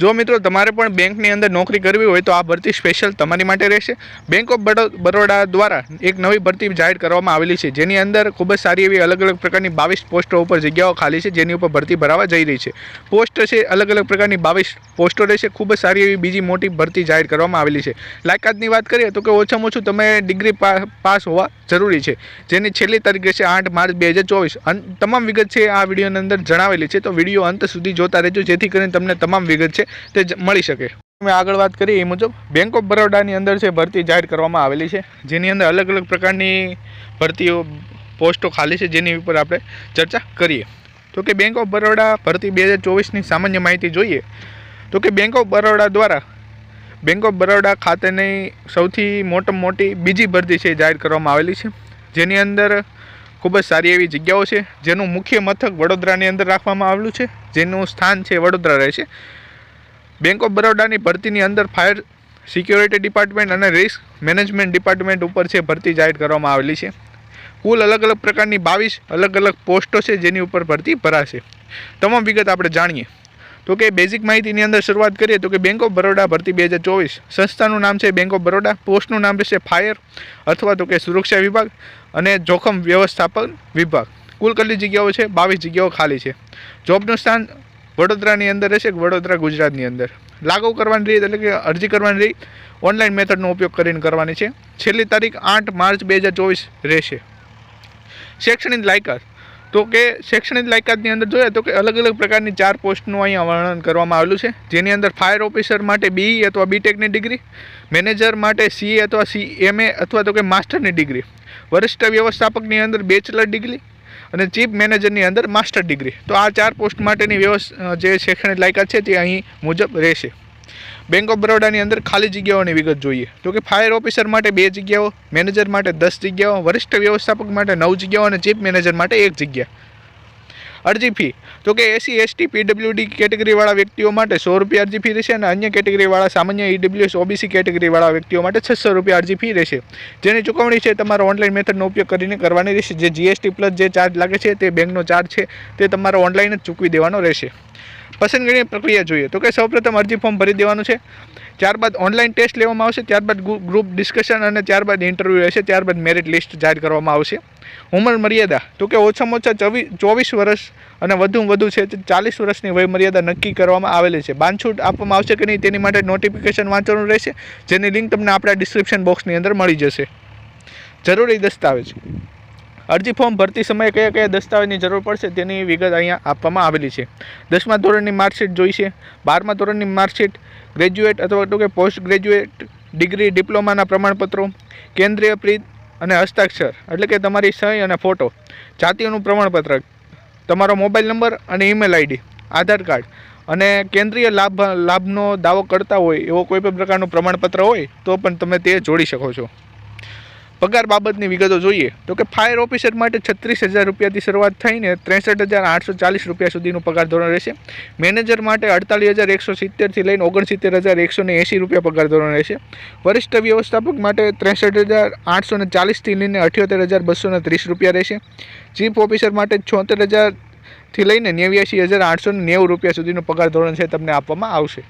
જો મિત્રો તમારે પણ બેંકની અંદર નોકરી કરવી હોય તો આ ભરતી સ્પેશિયલ તમારી માટે રહેશે. બેંક ઓફ બરોડા દ્વારા એક નવી ભરતી જાહેર કરવામાં આવેલી છે. જેની અંદર ખૂબ જ સારી એવી અલગ અલગ પ્રકારની બાવીસ પોસ્ટો ઉપર જગ્યાઓ ખાલી છે, જેની ઉપર ભરતી ભરાવા જઈ રહી છે. પોસ્ટ છે અલગ અલગ પ્રકારની બાવીસ પોસ્ટો રહેશે. ખૂબ જ સારી એવી બીજી મોટી ભરતી જાહેર કરવામાં આવેલી છે. લાયકાતની વાત કરીએ તો કે ઓછામાં ઓછું તમે ડિગ્રી પાસ હોવા જરૂરી છે. જેની છેલ્લી તારીખ રહેશે આઠ માર્ચ બે હજાર ચોવીસ. તમામ વિગત છે આ વિડીયોની અંદર જણાવેલી છે. તો વીડિયો અંત સુધી જોતા રહેજો. જેથી કરીને તમને તમામ વિગત છે. તે મળી શકે. અમે આગળ વાત કરીએ એ મુજબ બેંક ઓફ બરોડાની અંદર છે ભરતી જાહેર કરવામાં આવેલી છે, જેની અંદર અલગ અલગ પ્રકારની ભરતીઓ, પોસ્ટો ખાલી છે, જેની ઉપર આપણે ચર્ચા કરીએ. તો કે બેંક ઓફ બરોડા ભરતી બે હજાર ચોવીસની સામાન્ય માહિતી જોઈએ, તો કે બેંક ઓફ બરોડા દ્વારા બેંક ઓફ બરોડા ખાતેની સૌથી મોટામાં મોટી બીજી ભરતી છે જાહેર કરવામાં આવેલી છે, જેની અંદર ખૂબ જ સારી એવી જગ્યાઓ છે, જેનું મુખ્ય મથક વડોદરાની અંદર રાખવામાં આવેલું છે, જેનું સ્થાન છે વડોદરા રહેશે બેંક ઓફ બરોડાની ભરતીની અંદર ફાયર સિક્યોરિટી ડિપાર્ટમેન્ટ અને રિસ્ક મેનેજમેન્ટ ડિપાર્ટમેન્ટ ઉપર છે ભરતી જાહેર કરવામાં આવેલી છે. કુલ અલગ અલગ પ્રકારની બાવીસ અલગ અલગ પોસ્ટો છે જેની ઉપર ભરતી ભરાશે. તમામ વિગત આપણે જાણીએ. તો કે બેઝિક માહિતીની અંદર શરૂઆત કરીએ તો કે બેંક ઓફ બરોડા ભરતી બે હજાર ચોવીસ સંસ્થાનું નામ છે બેંક ઓફ બરોડા પોસ્ટનું નામ રહેશે ફાયર અથવા તો કે સુરક્ષા વિભાગ અને જોખમ વ્યવસ્થાપન વિભાગ. કુલ કેટલી જગ્યાઓ છે? બાવીસ જગ્યાઓ ખાલી છે. જોબનું સ્થાન વડોદરાની અંદર રહેશે કે વડોદરા ગુજરાતની અંદર? લાગુ કરવાની રીત એટલે કે અરજી કરવાની રીત ઓનલાઈન મેથડનો ઉપયોગ કરીને કરવાની છે. છેલ્લી તારીખ આઠ માર્ચ બે હજાર ચોવીસ રહેશે. શૈક્ષણિક લાયકાત. તો કે શૈક્ષણિક લાયકાતની અંદર જોઈએ તો કે અલગ અલગ પ્રકારની ચાર પોસ્ટનું અહીંયા વર્ણન કરવામાં આવેલું છે. જેની અંદર ફાયર ઓફિસર માટે બીઈ અથવા બીટેકની ડિગ્રી મેનેજર માટે સીએ અથવા સી અથવા તો કે માસ્ટરની ડિગ્રી વરિષ્ઠ વ્યવસ્થાપકની અંદર બેચલર ડિગ્રી અને ચીફ મેનેજરની અંદર માસ્ટર ડિગ્રી. તો આ ચાર પોસ્ટ માટેની વ્યવસ્થા જે શૈક્ષણિક લાયકાત છે તે અહીં મુજબ રહેશે. બેંક ઓફ બરોડાની અંદર ખાલી જગ્યાઓની વિગત જોઈએ. તો કે ફાયર ઓફિસર માટે બે જગ્યાઓ, મેનેજર માટે દસ જગ્યાઓ, વરિષ્ઠ વ્યવસ્થાપક માટે નવ જગ્યાઓ અને ચીફ મેનેજર માટે એક જગ્યા. અરજી ફી. તો કે એસી, એસટી, પીડબ્લ્યુડી કેટેગરીવાળા વ્યક્તિઓ માટે સો રૂપિયા અરજી ફી રહેશે અને અન્ય કેટેગરીવાળા સામાન્ય ઈડબ્લ્યુએસ, ઓબીસી કેટેગરીવાળા વ્યક્તિઓ માટે છસો રૂપિયા અરજી ફી રહેશે. જેની ચૂકવણી છે તમારો ઓનલાઈન મેથડનો ઉપયોગ કરીને કરવાની રહેશે. જે જીએસટી પ્લસ જે ચાર્જ લાગે છે તે બેંકનો ચાર્જ છે તે તમારે ઓનલાઈન જ ચૂકવી દેવાનો રહેશે. પસંદગીની પ્રક્રિયા જોઈએ. તો કે સૌપ્રથમ અરજી ફોર્મ ભરી દેવાનું છે. ત્યારબાદ ઓનલાઈન ટેસ્ટ લેવામાં આવશે, ત્યારબાદ ગ્રુપ ડિસ્કશન અને ત્યારબાદ ઇન્ટરવ્યૂ રહેશે, ત્યારબાદ મેરિટ લિસ્ટ જાહેર કરવામાં આવશે. ઉંમર મર્યાદા, તો કે ઓછામાં ઓછા ચોવીસ ચોવીસ વર્ષ અને વધુ વધુ છે, તે ચાલીસ વર્ષની વયમર્યાદા નક્કી કરવામાં આવેલી છે. બાંધછૂટ આપવામાં આવશે કે નહીં તેની માટે નોટિફિકેશન વાંચવાનું રહેશે, જેની લિંક તમને આપણા ડિસ્ક્રિપ્શન બોક્સની અંદર મળી જશે. જરૂરી દસ્તાવેજ. અરજી ફોર્મ ભરતી સમયે કયા કયા દસ્તાવેજની જરૂર પડશે તેની વિગત અહીંયા આપવામાં આવેલી છે. દસમા ધોરણની માર્કશીટ જોઈશે બારમા ધોરણની માર્કશીટ, ગ્રેજ્યુએટ અથવા તો કે પોસ્ટ ગ્રેજ્યુએટ ડિગ્રી, ડિપ્લોમાના પ્રમાણપત્રો, કેન્દ્રીય પ્રીત અને હસ્તાક્ષર, એટલે કે તમારી સહી અને ફોટો, જાતિઓનું પ્રમાણપત્ર, તમારો મોબાઈલ નંબર અને ઈમેલ આઈડી, આધાર કાર્ડ અને કેન્દ્રીય લાભ, લાભનો દાવો કરતા હોય એવો કોઈ પણ પ્રકારનું પ્રમાણપત્ર હોય તો પણ તમે તે જોડી શકો છો. પગાર બાબતની વિગતો જોઈએ તો કે ફાયર ઓફિસર માટે છત્રીસ હજાર રૂપિયાથી શરૂઆત થઈને ત્રેસઠ હજાર આઠસો ચાલીસ રૂપિયા સુધીનું પગાર ધોરણ રહેશે. મેનેજર માટે અડતાલીસ હજાર એકસો સિત્તેરથી લઈને ઓગણસિત્તેર હજાર એકસો ને એંસી રૂપિયા પગાર ધોરણ રહેશે. વરિષ્ઠ વ્યવસ્થાપક માટે ત્રેસઠ હજાર આઠસો ને ચાલીસથી લઈને અઠ્યોતેર હજાર બસો ને ત્રીસ રૂપિયા રહેશે. ચીફ ઓફિસર માટે છોતેર હજારથી લઈને નેવ્યાસી હજાર આઠસો ને નેવું રૂપિયા સુધીનું પગાર ધોરણ છે, તમને આપવામાં આવશે.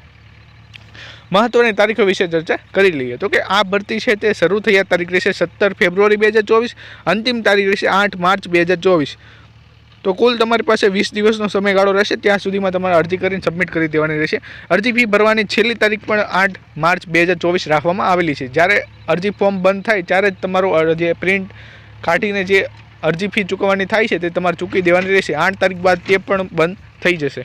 મહત્વની તારીખો વિશે ચર્ચા કરી લઈએ તો કે આ ભરતી છે તે શરૂ થયા તારીખ રહેશે સત્તર ફેબ્રુઆરી બે હજાર ચોવીસ, અંતિમ તારીખ રહેશે આઠ માર્ચ બે હજાર ચોવીસ. તો કુલ તમારી પાસે વીસ દિવસનો સમયગાળો રહેશે, ત્યાં સુધીમાં તમારે અરજી કરીને સબમિટ કરી દેવાની રહેશે. અરજી ફી ભરવાની છેલ્લી તારીખ પણ આઠ માર્ચ બે હજાર ચોવીસ રાખવામાં આવેલી છે. જ્યારે અરજી ફોર્મ બંધ થાય, ત્યારે જ તમારું જે પ્રિન્ટ કાઢીને જે અરજી ફી ચૂકવવાની થાય છે, તે તમારે ચૂકી દેવાની રહેશે. આઠ તારીખ બાદ તે પણ બંધ થઈ જશે.